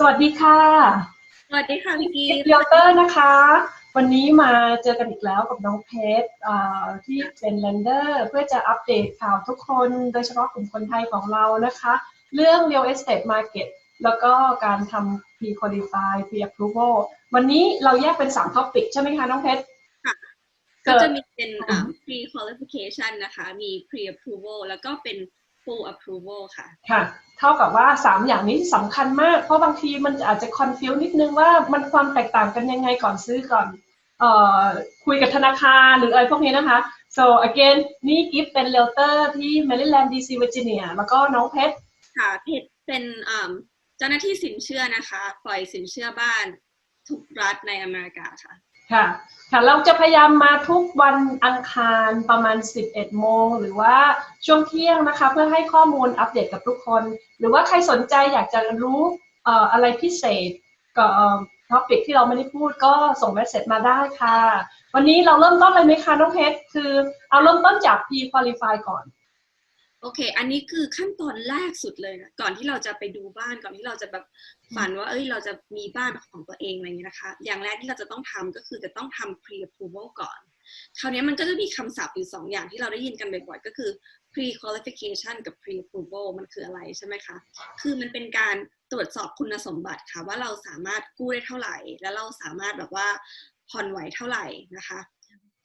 สวัสดีค่ะ สวัสดีค่ะพี่กีเรียลเตอร์นะคะ วันนี้มาเจอกันอีกแล้วกับน้องเพชรอ่าที่เป็นเลนเดอร์เพื่อจะอัปเดตข่าวทุกคน โดยเฉพาะกลุ่มคนไทยของเรานะคะ เรื่อง real estate market แล้วก็การทำ pre qualify pre approval วันนี้เราแยกเป็น3 topic ใช่ไหมคะน้องเพชรก็จะมีเป็นอ่า pre qualification นะคะ มี pre approval แล้วก็เป็น full approval ค่ะ ค่ะ เท่ากับว่า 3 อย่างนี้สำคัญมาก เพราะบางทีมันอาจจะ confuse นิดนึงว่ามันความแตกต่างกันยังไงก่อนซื้อก่อนเอ่อคุยกับธนาคารหรืออะไรพวกนี้นะคะ so again นี่กิฟเป็นเ e ลเตอร์ที่ Maryland DC Virginia แล้วก็น้องเพชร ค่ะเพจเป็นอ่าเจ้าหน้าที่สินเชื่อนะคะ ปล่อยสินเชื่อบ้านทุกรัฐในอเมริกาค่ะ ค่ะค่ะเราจะพยายามมาทุกวันอังคารประมาณ 11 โมง หรือว่าช่วงเที่ยงนะคะ เพื่อให้ข้อมูลอัปเดตกับทุกคน หรือว่าใครสนใจอยากจะรู้อออะไรพิเศษกับท็อปิกที่เราไม่ได้พูดก็ส่งเมสเซจมาได้ค่ะ วันนี้เราเริ่มต้นเลยไหมคะน้องเพชรคือเอาเริ่มต้นจาก P qualify ก่อน โอเค อันนี้คือขั้นตอนแรกสุดเลยนะก่อนที่เราจะไปดูบ้านก่อนที่เราจะแบบฝันว่า เอ้ย เราจะมีบ้านของตัวเองอะไรอย่างเงี้ยนะคะ อย่างแรกที่เราจะต้องทำก็คือจะต้องทำ pre approval ก่อน คราวนี้มันก็จะมีคำศัพท์อยู่สองอย่างที่เราได้ยินกันบ่อยๆ ก็คือ pre qualification กับ pre approval มันคืออะไรใช่ไหมคะ คือมันเป็นการตรวจสอบคุณสมบัติค่ะว่าเราสามารถกู้ได้เท่าไหร่ แล้วเราสามารถแบบว่าผ่อนไหวเท่าไหร่นะคะ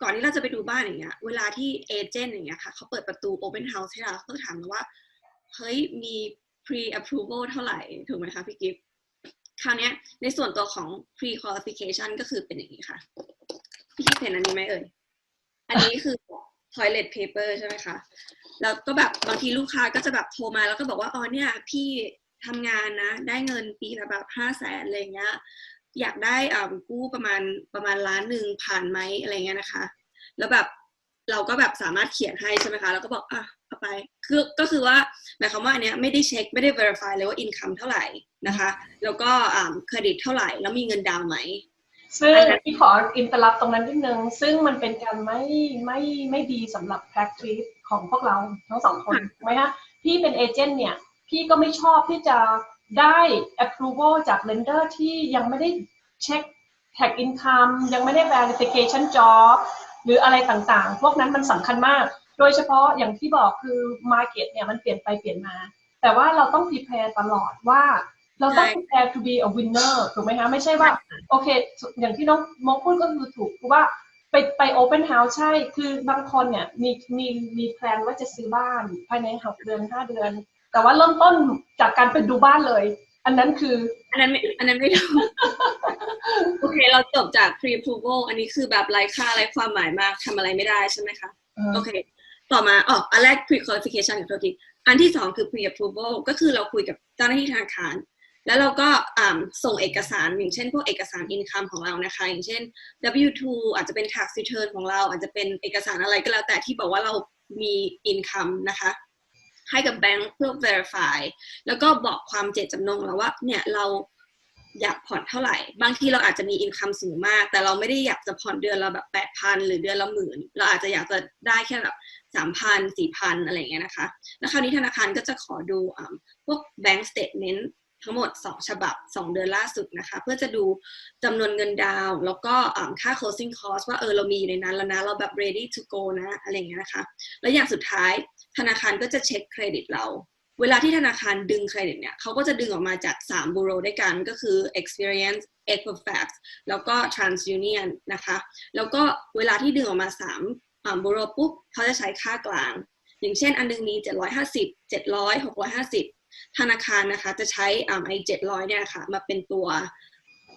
ก่อนที่เราจะไปดูบ้านอย่างเงี้ย เวลาที่เอเจนต์อย่างเงี้ยค่ะเขาเปิดประตู Open House ให้เราเขาถามเราว่า เฮ้ยมี pre approval เท่าไหร่ ถูกไหมคะพี่กิฟต์คราวนี้ในส่วนตัวของ pre qualification ก็คือเป็นอย่างนี้ค่ะ พี่กิฟต์เห็นอันนี้ไหมเอ่ย อันนี้คือ toilet paper ใช่ไหมคะ แล้วก็แบบบางทีลูกค้าก็จะแบบโทรมาแล้วก็บอกว่า อ๋อเนี่ย พี่ทำงานนะ ได้เงินปีละแบบห้าแสนอะไรเงี้ย อยากได้อ่ากู้ประมาณประมาณล้านหนึ่งผ่านไหมอะไรเงี้ยนะคะ แล้วแบบเราก็แบบสามารถเขียนให้ใช่ไหมคะ แล้วก็บอกอะเอาไป คือก็คือว่าหมายความว่าอันเนี้ยไม่ได้เช็คไม่ได้ verify เลยว่า income เท่าไหร่นะคะ แล้วก็อ่าเครดิตเท่าไหร่ แล้วมีเงินดาวน์ไหมซึ่งอันนั้นที่ขออินเตอร์รับตรงนั้นนิดนึง ซึ่งมันเป็นการไม่ไม่ไม่ดีสำหรับ practice ของพวกเราทั้งสองคนถูกไหมคะพี่เป็นเอเจนต์เนี่ย พี่ก็ไม่ชอบที่จะ ได้ approval จาก lender ที่ยังไม่ได้เช็ค tax income ยังไม่ได้ verification job หรืออะไรต่างๆ พวกนั้นมันสำคัญมาก โดยเฉพาะอย่างที่บอกคือ market เนี่ยมันเปลี่ยนไปเปลี่ยนมา แต่ว่าเราต้อง prepare ตลอดว่าเราต้องใช่ prepare to be a winner ถูกไหมคะไม่ใช่ว่า โอเค อย่างที่น้องมองพูดก็คือถูกคือว่าไปไป open house ใช่ คือบางคนเนี่ยมีมีมีแพลนว่าจะซื้อบ้านภายในหกเดือนห้าเดือน แต่ว่าเริ่มต้นจากการไปดูบ้านเลย อันนั้นคือ อันนั้นไม่อันนั้นไม่ถูกโอเค เราจบจาก pre approval อันนี้คือแบบไร้ค่าไร้ความหมายมากทำอะไรไม่ได้ใช่ไหมคะเอ่อโอเค ต่อมาอ๋ออันแรก pre qualification กับโทษทีอันที่สองคือ pre approval ก็คือเราคุยกับเจ้าหน้าที่ธนาคารแล้วเราก็อ่าส่งเอกสารอย่างเช่นพวกเอกสาร income ของเรานะคะ อย่างเช่น W2 อาจจะเป็น tax return ของเรา อาจจะเป็นเอกสารอะไรก็แล้วแต่ที่บอกว่าเรามี income นะคะ ให้กับแบงค์เพื่อ verify แล้วก็บอกความเจตจำนงเราว่าเนี่ยเราอยากผ่อนเท่าไหร่ บางทีเราอาจจะมี income สูงมาก แต่เราไม่ได้อยากจะผ่อนเดือนละแบบแปดพันหรือเดือนละหมื่น เราอาจจะอยากจะได้แค่แบบสามพันสี่พันอะไรอย่างเงี้ยนะคะ แล้วคราวนี้ธนาคารก็จะขอดูอพวก bank statement ทั้งหมด 2 ฉบับ 2 เดือนล่าสุดนะคะ เพื่อจะดูจำนวนเงินดาว แล้วก็ค่า closing cost ว่าเออเรามีอยู่ในนั้นแล้วนะ เราแบบ ready to go นะ อะไรอย่างเงี้ยนะคะ แล้วอย่างสุดท้ายธนาคารก็จะเช็คเครดิตเรา เวลาที่ธนาคารดึงเครดิตเนี่ยเขาก็จะดึงออกมาจาก 3 บูโรด้วยกันก็คือ experience equifax แล้วก็ transunion นะคะ แล้วก็เวลาที่ดึงออกมา3อ่าบูโรปุ๊บเขาจะใช้ค่ากลาง อย่างเช่นอันนึงมี 750 700 650 ธนาคารนะคะ จะใช้อ่าไอ้700เนี่ยค่ะ มาเป็นตัว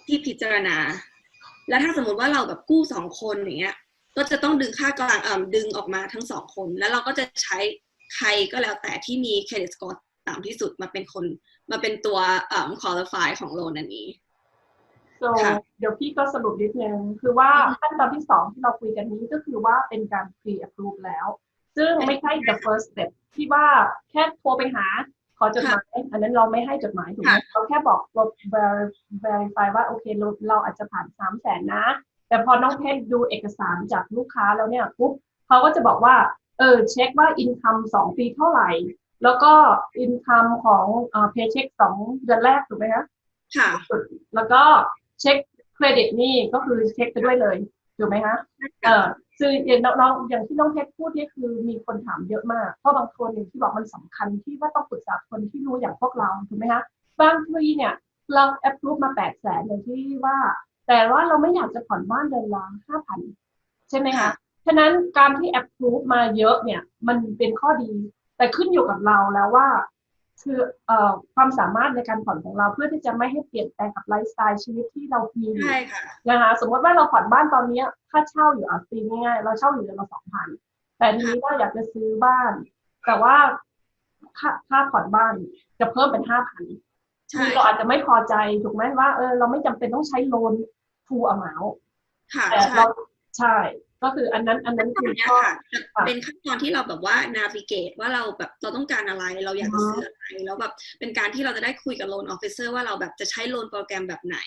ที่พิจารณา แล้วถ้าสมมติว่าเราแบบกู้สองคนอย่างเงี้ย ก็จะต้องดึงค่ากลางอ่าดึงออกมาทั้งสองคน แล้วเราก็จะใช้ใครก็แล้วแต่ที่มีเครดิตสกอร์ต่ำที่สุดมาเป็นคนมาเป็นตัวอ่า qualify ของโลนอันนี้ so ค่ะเดี๋ยวพี่ก็สรุปนิดนึงคือว่าขั้นตอนที่สองที่เราคุยกันนี้ก็คือว่าเป็นการ pre approve แล้ว ซึ่งไม่ใช่ the first step ที่ว่าแค่โทรไปหา ขอจดหมายอันนั้นเราไม่ให้จดหมายถูกไหมค่ะเราแค่บอกเรา ver- verify ว่าโอเคเราเราอาจจะผ่านสามแสนนะ แต่พอน้องเพชรดูเอกสารจากลูกค้าแล้วเนี่ยปุ๊บเขาก็จะบอกว่าเออเช็คว่า income สองปีเท่าไหร่ แล้วก็ income ของเอ่อ paycheck สองเดือนแรกถูกไหมคะค่ะ แล้วก็เช็คเครดิตนี่ก็คือเช็คไปด้วยเลย ถูกไหมคะเออคืออย่างน้องๆอย่างที่น้องเพชรพูดเนี่ยคือมีคนถามเยอะมากเพราะบางคนอย่างที่บอกมันสำคัญที่ว่าต้องปรึกษาคนที่รู้อย่างพวกเราถูกไหมคะบางทีเนี่ยเราแอปรูปมาแปดแสนอย่างที่ว่า แต่ว่าเราไม่อยากจะผ่อนบ้านเดือนละห้าพันใช่ไหมคะฉะนั้นการที่แอปรูปมาเยอะเนี่ย มันเป็นข้อดี แต่ขึ้นอยู่กับเราแล้วว่า คือเอ่อความสามารถในการผ่อนของเราเพื่อที่จะไม่ให้เปลี่ยนแปลงกับไลฟ์สไตล์ชีวิตที่เรามีอยู่ใช่ค่ะนะคะสมมติว่าเราผ่อนบ้านตอนเนี้ยค่าเช่าอยู่อะตีง่ายๆเราเช่าอยู่เดือนละสองพันแต่ทีนี้ว่าอยากจะซื้อบ้าน แต่ว่าค่าค่าผ่อนบ้านจะเพิ่มเป็นห้าพันใช่คือเราอาจจะไม่พอใจถูกไหมว่าเออเราไม่จำเป็นต้องใช้โลนฟูอ m มาค่ะแต่ใช่เราใช่ ก็คืออันนั้นอันนั้นขั้นตคืออนเนี้ยข้อค่ะจะเป็นขั้นตอนที่เราแบบว่า navigate ว่าเราแบบเราต้องการอะไรเราอยากจะอือฮึซื้ออะไรแล้วแบบเป็นการที่เราจะได้คุยกับ loan officer ว่าเราแบบจะใช้ loan โปรแกรมแบบไหน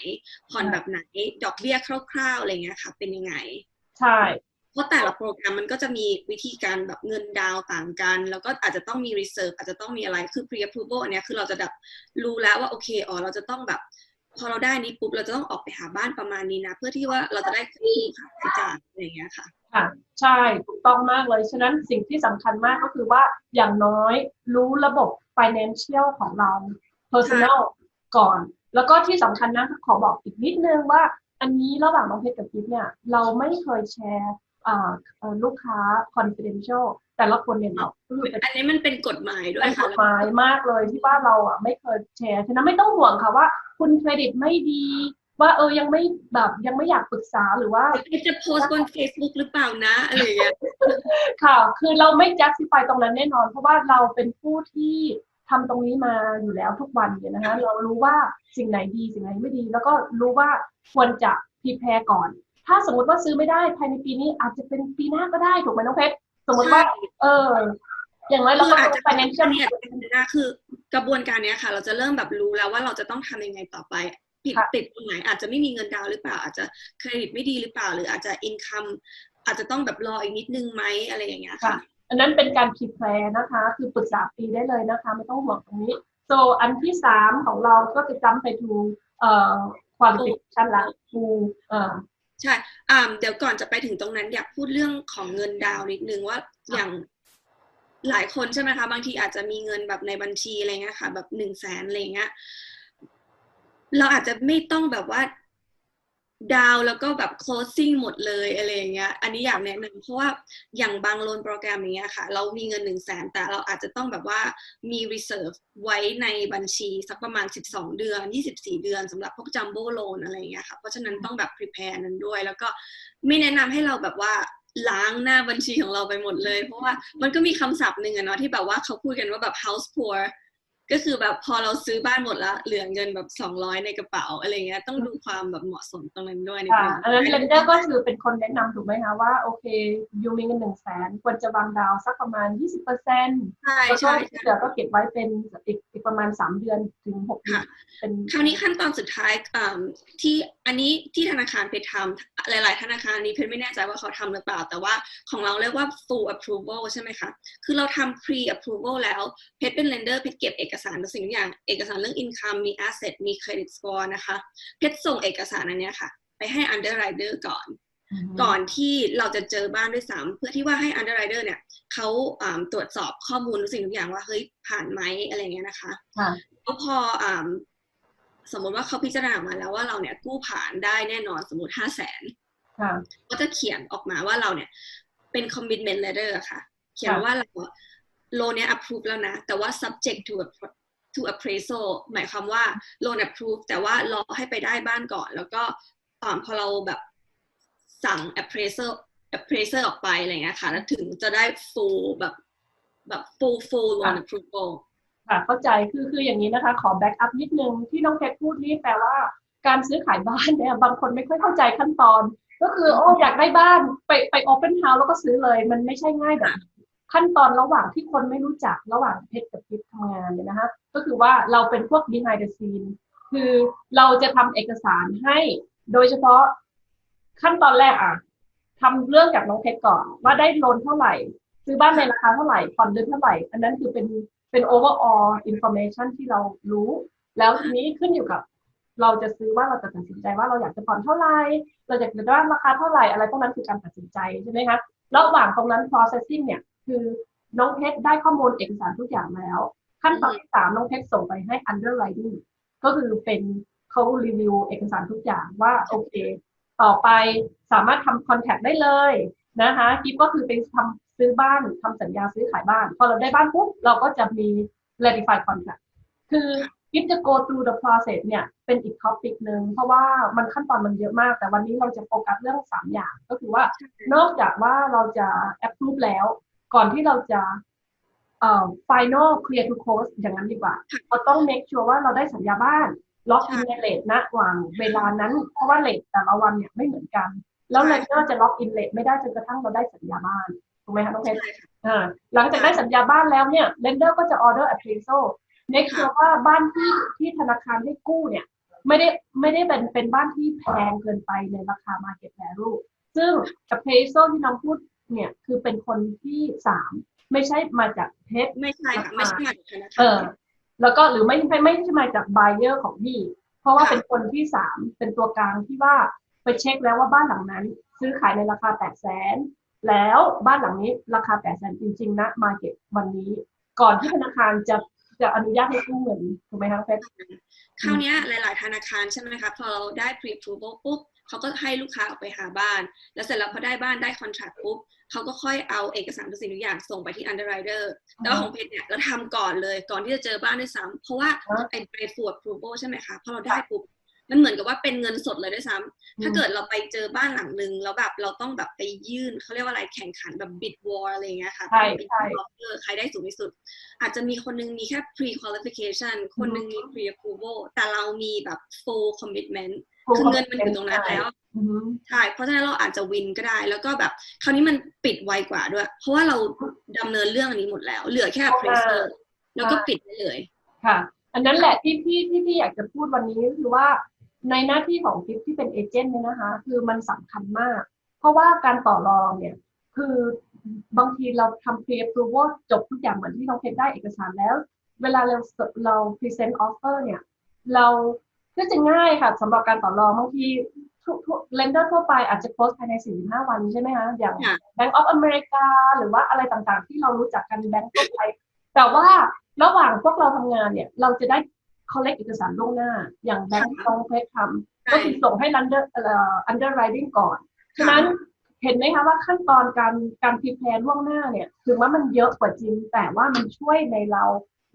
ผ่อนแบบไหน ดอกเบี้ยคร่าวๆอะไรเงี้ยค่ะ เป็นยังไง ใช่เพราะแต่ละโปรแกรมมันก็จะมีวิธีการแบบเงินดาวน์ต่างกัน แล้วก็อาจจะต้องมี reserve อาจจะต้องมีอะไรคือ pre approval อันเนี้ยคือเราจะแบบรู้แล้วว่าโอเคอ๋อเราจะต้องแบบ พอเราได้นี้ปุ๊บเราจะต้องออกไปหาบ้านประมาณนี้นะ เพื่อที่ว่าเราจะได้คุ้มค่าใช้จ่ายอะไรอย่างเงี้ยค่ะค่ะใช่ถูกต้องมากเลยฉะนั้นสิ่งที่สำคัญมากก็คือว่าอย่างน้อยรู้ระบบ financial ของเรา personal ก่อน แล้วก็ที่สำคัญนะขอบอกอีกนิดนึงว่า อันนี้ระหว่างน้องเพชรกับกิ๊ฟเนี่ย เราไม่เคยแชร์อ่าเอ่อ ลูกค้า confidential แต่ละคนเนี่ยเราคือเป็นอันนี้มันเป็นกฎหมายด้วเป็ยนกค่ะฎหมายมากเลยที่ว่าเราอะไม่เคยแชร์ ฉะนั้นไม่ต้องห่วงค่ะว่า คุณเครดิตไม่ดี ว่าเออยังไม่แบบยังไม่อยากปรึกษาหรือว่าจะโพสต์บน Facebook หรือเปล่านะอะไรอย่างเงี้ยค่ะ คือเราไม่ justify ตรงนั้นแน่นอน เพราะว่าเราเป็นผู้ที่ทำตรงนี้มาอยู่แล้วทุกวันเนี่ยนะคะเรารู้ว่าสิ่งไหนดีสิ่งไหนไม่ดี แล้วก็รู้ว่าควรจะ prepare ก่อน ถ้าสมมติว่าซื้อไม่ได้ภายในปีนี้อาจจะเป็นปีหน้าก็ได้ถูกไหมน้องเพชรสมมติว่า เออ อย่างน้อยเราคือก็อาจจะ financial เนี่ยนะคือกระบวนการเนี้ยค่ะ เราจะเริ่มแบบรู้แล้วว่าเราจะต้องทำยังไงต่อไปผิดค่ะติดตรงไหนอาจจะไม่มีเงินดาวน์หรือเปล่า อาจจะเครดิตไม่ดีหรือเปล่า หรืออาจจะอินคัมอาจจะต้องแบบรออีกนิดนึงไหมอะไรอย่างเงี้ยค่ะ อันนั้นเป็นการ prepare นะคะ คือปรึกษาฟรีได้เลยนะคะ ไม่ต้องห่วงตรงนี้ so อันที่สามของเราก็จะจำไปดูเอ่อ qualification ละคูเอ่อ ใช่อ่าเดี๋ยวก่อนจะไปถึงตรงนั้นอยากพูดเรื่องของเงินดาวน์นิดนึงว่าอย่างหลายคนใช่ไหมคะ บางทีอาจจะมีเงินแบบในบัญชีอะไรเงี้ยค่ะ แบบหนึ่งแสนอะไรเงี้ยเราอาจจะไม่ต้องแบบว่า ดาวแล้วก็แบบ closing หมดเลยอะไรอย่างเงี้ย อันนี้อยากแนะนำเพราะว่าอย่างบางโลนโปรแกรมอย่างเงี้ยค่ะ เรามีเงินหนึ่งแสนแต่เราอาจจะต้องแบบว่ามี reserve ไว้ในบัญชีสักประมาณ 12 เดือน 24 เดือนสำหรับพวก jumbo loan อะไรอย่างเงี้ยค่ะ เพราะฉะนั้นต้องแบบ prepare นั้นด้วย แล้วก็ไม่แนะนำให้เราแบบว่าล้างหน้าบัญชีของเราไปหมดเลย เพราะว่ามันก็มีคำศัพท์หนึ่งอะเนาะที่แบบว่าเขาพูดกันว่าแบบ house poor ก็คือแบบพอเราซื้อบ้านหมดแล้ว เหลือเงินแบบสองร้อยในกระเป๋าอะไรเงี้ยต้องดูความแบบเหมาะสมตรงนั้นด้วยนิดค่ะนึงอันนั้นเลนเดอร์ก็คือเป็นคนแนะนำถูกไหมคะว่าโอเคยูมีเงินหนึ่งแสนควรจะวางดาวน์สักประมาณ20เปอร์เซ็นต์ใช่แล้วก็ใช่ที่เหลือก็เก็บไว้เป็นอีกอีกประมาณ3เดือนถึง6เดือนเป็นคราวนี้ขั้นตอนสุดท้ายอ่าที่อันนี้ที่ธนาคารเพชรทำหลาย ๆ ธนาคารนี้เพชรไม่แน่ใจว่าเขาทำหรือเปล่า แต่ว่าของเราเรียกว่า full approval ใช่ไหมคะคือเราทำ pre approval แล้วเพชรเป็น lender เพชรเก็บเอกสารทุกสิ่งทุกอย่าง เอกสารเรื่อง income มี asset มี credit score นะคะ เพชรส่งเอกสารอันเนี้ยค่ะ ไปให้ underwriter ก่อน ก่อนที่เราจะเจอบ้านด้วยซ้ำเพื่อที่ว่าให้ underwriter เนี่ยเขาอ่าตรวจสอบข้อมูลทุกสิ่งทุกอย่างว่าเฮ้ยผ่านไหมอะไรเงี้ยนะคะค่ะแล้วพออ่าสมมติว่าเขาพิจารณาออกมาแล้วว่าเราเนี่ยกู้ผ่านได้แน่นอนสมมติห้าแสนค่ะก็จะเขียนออกมาว่าเราเนี่ยเป็น commitment letter อะค่ะ เขียนค่ะว่าเรา โลนเนี่ย approve แล้วนะ แต่ว่า subject to to appraisal หมายความว่า loan approve แต่ว่ารอให้ไปได้บ้านก่อน แล้วก็อ่าพอเราแบบสั่ง appraisal appraiser ออกไปอะไรเงี้ยค่ะ แล้วถึงจะได้ full แบบแบบ full full loan approval ค่ะเข้าใจคือคืออย่างนี้นะคะ ขอแบ็กอัพนิดนึง ที่น้องเพชรพูดนี่แปลว่าการซื้อขายบ้านเนี่ย บางคนไม่ค่อยเข้าใจขั้นตอน ก็คือ โอ้อยากได้บ้านไปไปโอเ n นเฮาส์แล้วก็ซื้อเลย มันไม่ใช่ง่ายแบบ ขั้นตอนระหว่างที่คนไม่รู้จักระหว่างเพชรกับพิษทำงานเนี่ยนะคะก็คือว่าเราเป็นพวก behind the scene คือเราจะทำเอกสารให้โดยเฉพาะขั้นตอนแรกอะทำเรื่องกับน้องเพชรก่อนว่าได้โลนเท่าไหร่ ซื้อบ้านในราคาเท่าไหร่ผ่อนเดือนเท่าไหร่ อันนั้นคือเป็นเป็น overall information ที่เรารู้ แล้วทีนี้ขึ้นอยู่กับเราจะซื้อว่าเราจะตัดสินใจว่าเราอยากจะผ่อนเท่าไหร่เราอยากจะได้ราคาเท่าไหร่อะไรพวกนั้นคือการตัดสินใจใช่ไหมคะระหว่างตรงนั้น processing เนี่ย คือน้องเพชรได้ข้อมูลเอกสารทุกอย่างแล้ว ขั้นตอนที่สามน้องเพชรส่งไปให้ underwriting ก็คือเป็นเขารีวิวเอกสารทุกอย่างว่าโอเค ต่อไปสามารถทำ contract ได้เลยนะคะกิฟก็คือเป็นทำซื้อบ้านทำสัญญาซื้อขายบ้าน พอเราได้บ้านปุ๊บเราก็จะมี ratify contract คือกิฟจะ go through the process เนี่ยเป็นอีก topic หนึ่งเพราะว่ามันขั้นตอนมันเยอะมาก แต่วันนี้เราจะโฟกัสเรื่องสามอย่าง ก็คือว่านอกจากว่าเราจะ approve แล้ว ก่อนที่เราจะเอ่อ final clear to close อย่างนั้นดีกว่า เราต้อง make sure ว่าเราได้สัญญาบ้าน ล็อกอินในเลทณระหว่างเวลานั้น เพราะว่าเลทแต่ละวันเนี่ยไม่เหมือนกัน แล้วเลนเดอร์จะล็อกอินเลทไม่ได้จนกระทั่งเราได้สัญญาบ้านถูกไหมคะน้องเพชรใช่ค่ะอ่าหลังจากได้สัญญาบ้านแล้วเนี่ยเลนเดอร์ก็จะ order appraisal make sure ว่าบ้านที่ที่ธนาคารให้กู้เนี่ย ไม่ได้ไม่ได้เป็นเป็นบ้านที่แพงเกินไปในราคา market value ซึ่ง appraisal ที่น้องพูด เนี่ยคือเป็นคนที่สามไม่ใช่มาจากเพชรไม่ใช่ค่ะไม่ใช่มาจากธนาเอคารอแล้วก็หรือไม่ไม่ไม่ใช่มาจาก buyer ของพี่ เพราะว่าค่ะเป็นคนที่สามเป็นตัวกลางที่ว่าไปเช็คแล้วว่าบ้านหลังนั้น ซื้อขายในราคาแปดแสนแล้วบ้านหลังนี้ราคาแปดแสนจริง ๆ นะ มาเก็ตวันนี้ ก่อนที่ธนาคารจะจะอนุญาตให้กู้เงินถูกไหมคะเพชรคราวเนี้ยหลาย ๆ ธนาคารใช่ไหมคะพอเราได้ pre approval ปุ๊บเขาก็ให้ลูกค้าออกไปหาบ้าน แล้วเสร็จแล้วพอได้บ้านได้ contract ปุ๊บ เขาก็ค่อยเอาเอกสารทุกสิ่งทุกอย่างส่งไปที่ underwriter แต่ว่าของเพชรเนี่ยเราทำก่อนเลยก่อนที่จะเจอบ้านด้วยซ้ำเพราะว่าอ่าไอ้ pre approval ใช่ไหมคะพอเราได้ปุ๊บมันเหมือนกับว่าเป็นเงินสดเลยด้วยซ้ำถ้าเกิดเราไปเจอบ้านหลังนึงแล้วแบบเราต้องแบบไปยื่นเขาเรียกว่าอะไรแข่งขันแบบ bid war อะไรอย่างเงี้ยค่ะใช่เป็นใช่ offer ใครได้สูงที่สุด อาจจะมีคนนึงมีแค่ pre qualification คนนึงมี pre approval แต่เรามีแบบ full commitment คือเงินมันอยู่ตรงนั้นแล้วอือฮึใช่เพราะฉะนั้นเราอาจจะวินก็ได้ แล้วก็แบบคราวนี้มันปิดไวกว่าด้วย เพราะว่าเราดำเนินเรื่องอันนี้หมดแล้ว เหลือแค่ appraiser แล้วก็ปิดได้เลยค่ะ อันนั้นแหละที่พี่ที่พี่อยากจะพูดวันนี้ก็คือว่าในหน้าที่ของกิฟที่เป็นเอเจนต์เนี่ยนะคะ คือมันสำคัญมาก เพราะว่าการต่อรองเนี่ย คือบางทีเราทำ pre approval จบทุกอย่างเหมือนที่น้องเพชรได้เอกสารแล้ว เวลาเราเรา present offer เนี่ย เรา ก็จะง่ายค่ะสำหรับการต่อรองบางทีทุกทุก lender ทั่วไปอาจจะ close ภายใน 45 วันใช่ไหมคะอย่างค่ะ Bank of America หรือว่าอะไรต่างๆ ที่เรารู้จักกันแบงก์ทั่วไป แต่ว่าระหว่างพวกเราทำงานเนี่ย เราจะได้ collect เอกสารล่วงหน้า อย่างแบงก์ที่น้องเพชรทำก็คือส่งให้ under เอ่อ underwriting ก่อน ฉะนั้นเห็นไหมคะว่าขั้นตอนการการพิแพนล่วงหน้าเนี่ย ถึงว่ามันเยอะกว่าจริง แต่ว่ามันช่วยในเรา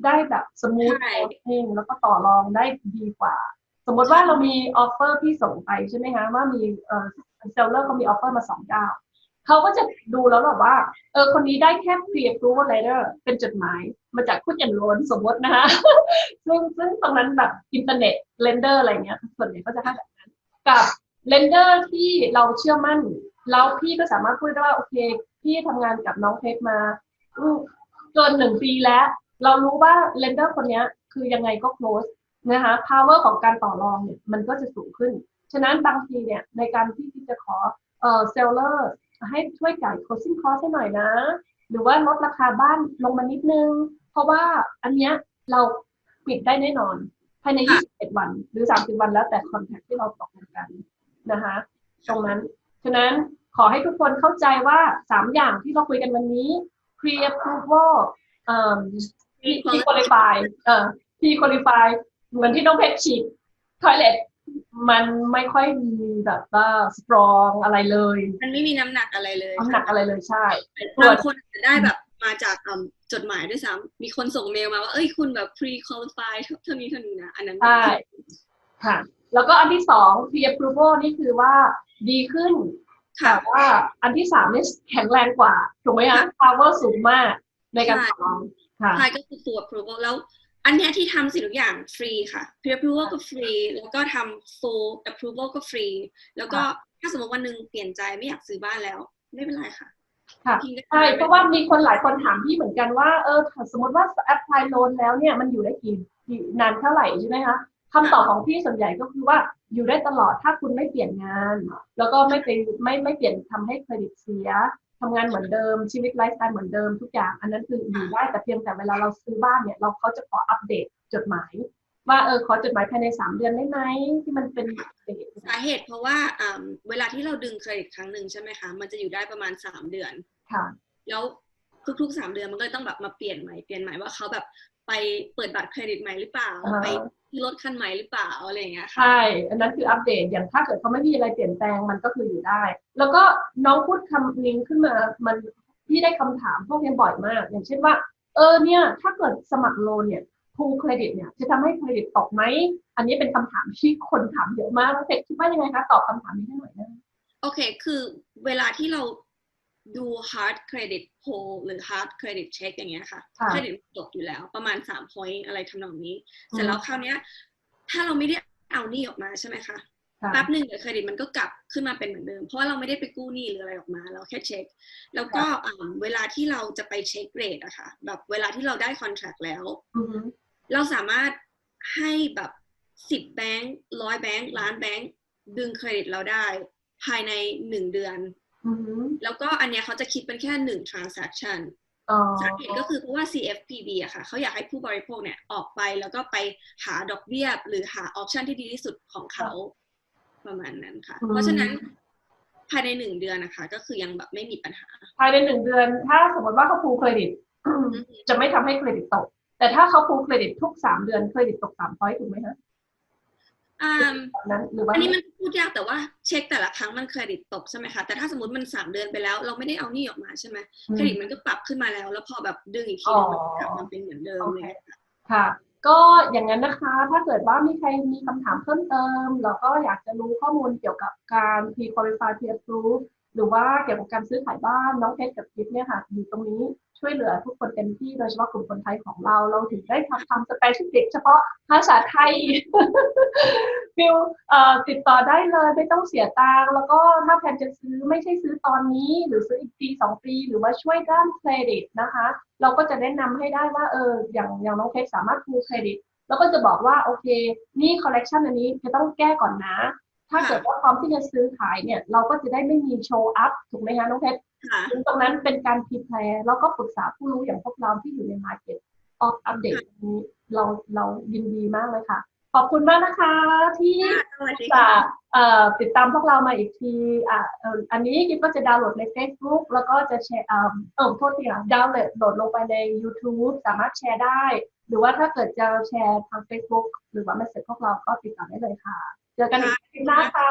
ได้แบบสมูทใช่เองแล้วก็ต่อรองได้ดีกว่า สมมติว่าเรามีออฟเฟอร์ที่ส่งไปใช่ไหมคะว่ามีเอ่อเซลเลอร์เขามีออฟเฟอร์มาสองเจ้าเขาก็จะดูแล้วแบบว่าเออคนนี้ได้แค่ pre approval letter เป็นจดหมาย มาจากผู้จัดโลนสมมตินะคะซึ่งซึ่งตรงนั้นแบบอินเทอร์เน็ตเลนเดอร์อะไรเงี้ยส่วนใหญ่ก็จะให้แบบนั้น กับเลนเดอร์ที่เราเชื่อมั่น แล้วพี่ก็สามารถพูดได้ว่าโอเค พี่ทำงานกับน้องเพชรมาอเกินหนึ่งปีแล้ว เรารู้ว่าเลนเดอร์คนเนี้ยคือยังไงก็ close นะคะ power ของการต่อรองเนี่ยมันก็จะสูงขึ้น ฉะนั้นบางทีเนี่ยในการที่ที่จะขอเอ่อ seller ให้ช่วยจ่าย closing cost ให้หน่อยนะ หรือว่าลดราคาบ้านลงมานิดนึง เพราะว่าอันเนี้ยเราปิดได้แน่นอน ภายใน 21 วัน หรือ 30 วันแล้วแต่ contract ที่เราตกลงกันนะคะ ตรงนั้น ฉะนั้นขอให้ทุกคนเข้าใจว่า 3 อย่างที่เราคุยกันวันนี้ pre approval เอ่อ P qualify เอ่อ P qualify เหมือนที่น้องเพชรฉีด toilet มันไม่ค่อยมีแบบว่า strong อะไรเลย มันไม่มีน้ำหนักอะไรเลยน้ำหนักอะไรเลยใช่ส่วนบางคนอาจจะได้แบบมาจากอืมจดหมายด้วยซ้ำมีคนส่งเมลมาว่า เอ้ยคุณแบบ pre qualify เท่านี้เท่านี้นะ อันนั้นใช่ค่ะ แล้วก็อันที่สอง pre approval นี่คือว่าดีขึ้นค่ะแต่ว่าอันที่สามนี่แข็งแรงกว่า ถูกไหมคะ power สูงมากในการต่อรองค่ะใช่ก็คือ full approval แล้ว อันเนี้ยที่ทำสิ่งทุกอย่างฟรีค่ะ pre approval ก็ฟรี แล้วก็ทำ full approval ก็ฟรี แล้วก็ถ้าสมมติวันหนึ่งเปลี่ยนใจไม่อยากซื้อบ้านแล้ว ไม่เป็นไรค่ะค่ะทิ้งได้ใช่เพราะว่ามีคนหลายคนถามพี่เหมือนกันว่าเออถ้าสมมติว่า apply loan แล้วเนี่ยมันอยู่ได้กี่กี่นานเท่าไหร่ใช่ไหมคะคำตอบของพี่ส่วนใหญ่ก็คือว่าอยู่ได้ตลอดถ้าคุณไม่เปลี่ยนงาน แล้วก็ไม่ไปไม่ไม่เปลี่ยนทำให้เครดิตเสีย ทำงานเหมือนเดิมชีวิตไลฟ์สไตล์เหมือนเดิมทุกอย่าง อันนั้นคืออยู่ได้แต่เพียงแต่เวลาเราซื้อบ้านเนี่ยเราเขาจะขออัปเดตจดหมาย ว่าเออขอจดหมายภายในสามเดือนได้ไหมที่มันเป็นเดทสาเหตุเพราะว่าอ่าเวลาที่เราดึงเครดิตครั้งหนึ่งใช่ไหมคะมันจะอยู่ได้ประมาณสามเดือนค่ะ แล้วทุกๆสามเดือนมันก็เลยต้องแบบมาเปลี่ยนใหม่เปลี่ยนใหม่ว่าเขาแบบไปเปิดบัตรเครดิตใหม่หรือเปล่าอ่าฮะไป ที่รถคันใหม่หรือเปล่าอะไรอย่างเงี้ยค่ะใช่อันนั้นคืออัปเดตอย่างถ้าเกิดเขาไม่มีอะไรเปลี่ยนแปลงมันก็คืออยู่ได้ แล้วก็น้องพูดคำนี้ขึ้นมามันพี่ได้คำถามพวกนี้บ่อยมาก อย่างเช่นว่า เออเนี่ย ถ้าเกิดสมัครโลนเนี่ยพูเครดิตเนี่ยจะทำให้เครดิตตกไหม อันนี้เป็นคำถามที่คนถามเยอะมากแล้วเฟกคิดว่ายังไงคะตอบคำถามนี้ให้หน่อยนะโอเค คือเวลาที่เรา ดู hard credit poll หรือ hard credit check อย่างเงี้ยค่ะค่ะเครดิตตกอยู่แล้วประมาณสาม point อะไรทำนองนี้อืมเสร็จแล้วคราวเนี้ย ถ้าเราไม่ได้เอาหนี้ออกมาใช่ไหมคะค่ะแป๊บหนึ่งเดี๋ยวเครดิตมันก็กลับขึ้นมาเป็นเหมือนเดิม เพราะว่าเราไม่ได้ไปกู้หนี้หรืออะไรออกมา เราแค่เช็ค แล้วก็อ่าเวลาที่เราจะไปเช็คเรทอะค่ะ แบบเวลาที่เราได้คอนแท c t แล้วอือฮึเราสามารถให้แบบสิบแบงค์ร้อยแบงค์ล้านแบงค์ดึงเครดิตเราได้ ภายในหนึ่งเดือนอือฮึ แล้วก็อันเนี้ยเขาจะคิดเป็นแค่หนึ่ง transaction อ๋อสาเหตุก็คือเพราะว่า CFPB อะค่ะเขาอยากให้ผู้บริโภคเนี่ยออกไปแล้วก็ไปหาดอกเบี้ยหรือหาออปชันที่ดีที่สุดของเขาประมาณนั้นค่ะ เพราะฉะนั้นภายในหนึ่งเดือนนะคะ ก็คือยังแบบไม่มีปัญหา ภายในหนึ่งเดือน ถ้าสมมติว่าเขาพูเครดิต จะไม่ทำให้เครดิตตก แต่ถ้าเขาพูเครดิตทุกสามเดือนเครดิตตกสามพอยต์ถูกไหมคะ อ่าแบบนั้นหรือว่าอันนี้มันพูดยากแต่ว่าเช็คแต่ละครั้งมันเครดิตตกใช่ไหมคะแต่ถ้าสมมติมันสามเดือนไปแล้ว เราไม่ได้เอาหนี้ออกมาใช่ไหมอืมเครดิตมันก็ปรับขึ้นมาแล้ว แล้วพอแบบดึงอีกทีนึงมันก็กลับมาเป็นเหมือนเดิมโอเคเลยค่ะค่ะ ก็อย่างนั้นนะคะ ถ้าเกิดว่ามีใครมีคำถามเพิ่มเติมแล้วก็อยากจะรู้ข้อมูลเกี่ยวกับการ pre qualify pre approve หรือว่าเกี่ยวกับการซื้อขายบ้านน้องเพชรกับกิฟเนี่ยค่ะอยู่ตรงนี้ ช่วยเหลือทุกคนเต็มที่โดยเฉพาะกลุ่มคนไทยของเราเราถึงได้ทำทำสเปเชียลิเฉพาะภาษาไทยฟิลติดต่อได้เลยไม่ต้องเสียตังค์แล้วก็ถ้าแพนจะซื้อไม่ใช่ซื้อตอนนี้ หรือซื้ออีกปีสองปี หรือว่าช่วยด้านเครดิตนะคะ เราก็จะแนะนำให้ได้ว่าเอออย่างอย่างน้องเพชรสามารถคูเครดิต แล้วก็จะบอกว่าโอเคนี่คอลเลกชันอันนี้จะต้องแก้ก่อนนะ ถ้าเกิดว่าพร้อมที่จะซื้อขายเนี่ยเราก็จะได้ไม่มีโชว์อัพถูกไหมคะน้องเพชร ค่ะถึงตรงนั้นเป็นการพิแพร์แล้วก็ปรึกษาผู้รู้อย่างพวกเราที่อยู่ในมาร์เก็ตออฟอัปเดตนี้เราเรายินดีมากเลยค่ะ ขอบคุณมากนะคะ ที่สวัสดีจะค่ะเอ่อติดตามพวกเรามาอีกทีอะเอ่ออันนี้กิ๊บก็จะดาวน์โหลดใน Facebook แล้วก็จะแชร์เอ่อเออโทษทีค่ะดาวน์โหลดโหลดลงไปใน YouTube สามารถแชร์ได้ หรือว่าถ้าเกิดจะแชร์ทาง Facebook หรือว่า Message พวกเราก็ติดต่อได้เลยค่ะ เจอกันอีกคลิปหน้าค่ะ